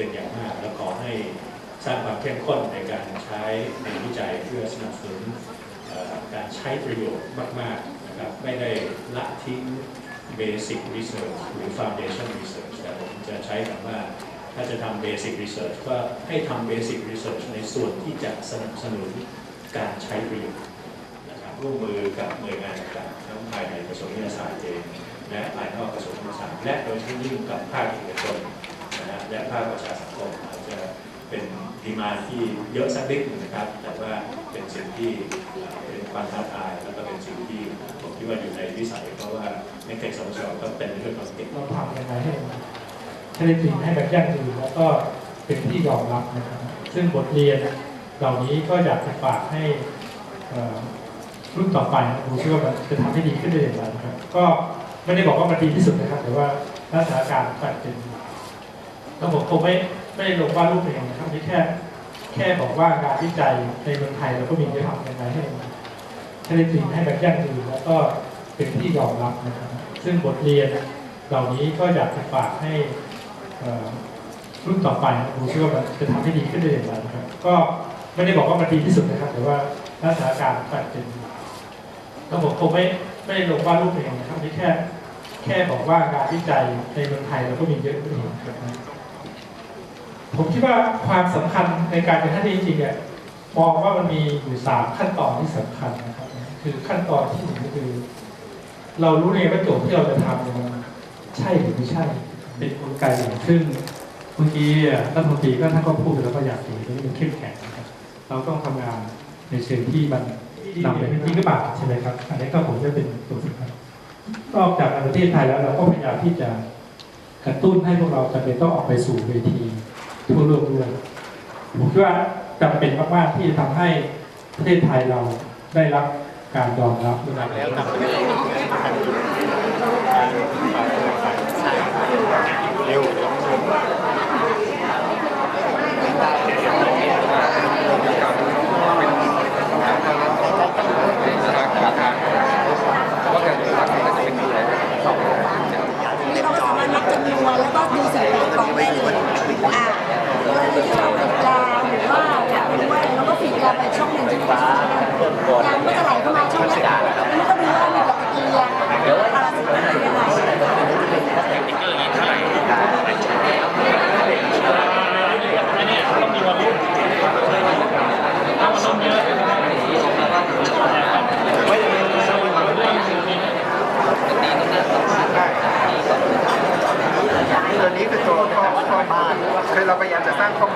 เป็นอย่างมาก และขอให้สร้างความเข้มข้นในการใช้ในวิจัยเพื่อสนับสนุนการใช้ประโยชน์มากๆนะครับไม่ได้ละทิ้ง Basic Research หรือ Foundation Research แต่ผมจะใช้คำว่าถ้าจะทำ Basic Research ก็ให้ทำ Basic Research ในส่วนที่จะสนับสนุนการใช้ประโยชน์นะครับร่วมมือกับหน่วยงานต่างๆทั้งภายในกระทรวงวิทยาศาสตร์เองและภายนอกกระทรวงวิทยาศาสตร์และโดยเฉพาะยิ่งกับภาคเอกชนน และภาคประชาสังคมอาจจะเป็นดีมาที่เยอะสักนิดหนึงนะครับ แต่ว่าเป็นสิ่งที่เป็นความท้าทายแล้วก็เป็นสิ่งที่ผมคิดว่าอยู่ในวิสัยเพราะว่าในเขตสมชก็เป็นเรื่องความเก่งเราทำยังไงให้มันให้ได้จริงให้แบบยั่งยืนแล้วก็เป็นที่ยอมรับนะครับ ซึ่งบทเรียนเหล่านี้ก็อยากจะฝากให้รุ่นต่อไปนะดูซิว่ามันจะทำให้ดีขึ้นได้อย่างไรนะครับ ก็ไม่ได้บอกว่ามันดีที่สุดนะครับ แต่ว่าถ้าสถานการณ์มันเป็น แล้วผมคงไม่ไม่ได้ลงว่ารูปเองนะครับนี่แค่ แค่บอกว่างานวิจัยในเมืองไทยเราก็มีเยอะทำยังไงให้มันให้ได้จริงให้แบบยั่งยืนแล้วก็เป็นที่ยอมรับนะครับ ซึ่งบทเรียนเหล่านี้ก็อยากจะฝากให้รุ่นต่อไปนะดูซิว่ามันจะทำให้ดีขึ้นได้อย่างไรนะครับ ก็ไม่ได้บอกว่ามันดีที่สุดนะครับแต่ว่าถ้าสถานการณ์มันเป็นแล้วผมคงไม่ไม่ได้ลงว่ารูปเองนะครับนี่แค่แค่บอกว่างานวิจัยในเมืองไทยเราก็มีเยอะด้นะครับ ผมคิดว่าความสำคัญในการเป็นท่านจริงๆเนี่ยมองว่ามันมีอยู่สามขั้นตอนที่สำคัญนะครับ คือขั้นตอนที่หนึ่งก็คือ เรารู้เลยว่าโจทย์ที่เราจะทำเนี่ยมันใช่หรือไม่ใช่ เป็นกลไกอย่างซึ่งเมื่อกี้รัฐมนตรีก็ท่านก็พูดแล้วก็อยากเห็นว่ามันเข้มแข็งนะครับ เราต้องทำงานในเชิงที่มันนำไปเป็นจริงหรือเปล่าใช่ไหมครับ อันนี้ก็ผมจะเป็นตัวสำคัญนอกจากประเทศไทยแล้วเราก็พยายามที่จะกระตุ้นให้พวกเราจำเป็นต้องออกไปสู่เวที ทั่วโลกด้วยผมคิดว่าจำเป็นมากๆที่จะทำให้ประเทศไทยเราได้รับการยอมรับด้วยเราก็สามารถนับจำนวนแล้วก็ดูสิ่งแวดล้อมได้เลยอ่าเวลาที่เราผลิตยาหรือว่าอยากรู้ว่าเราก็ผลิตยาไปช่องหนึ่งใช่ไหมคะยามันก็จะไหลเข้ามาช่องนี้แล้วมันก็ดูว่ามีปฏิกิริยาอะไรสักอย่างยังไง ตัวนี้ คือตัวข้อข้อมูลคือเราพยายามจะสร้างครอบ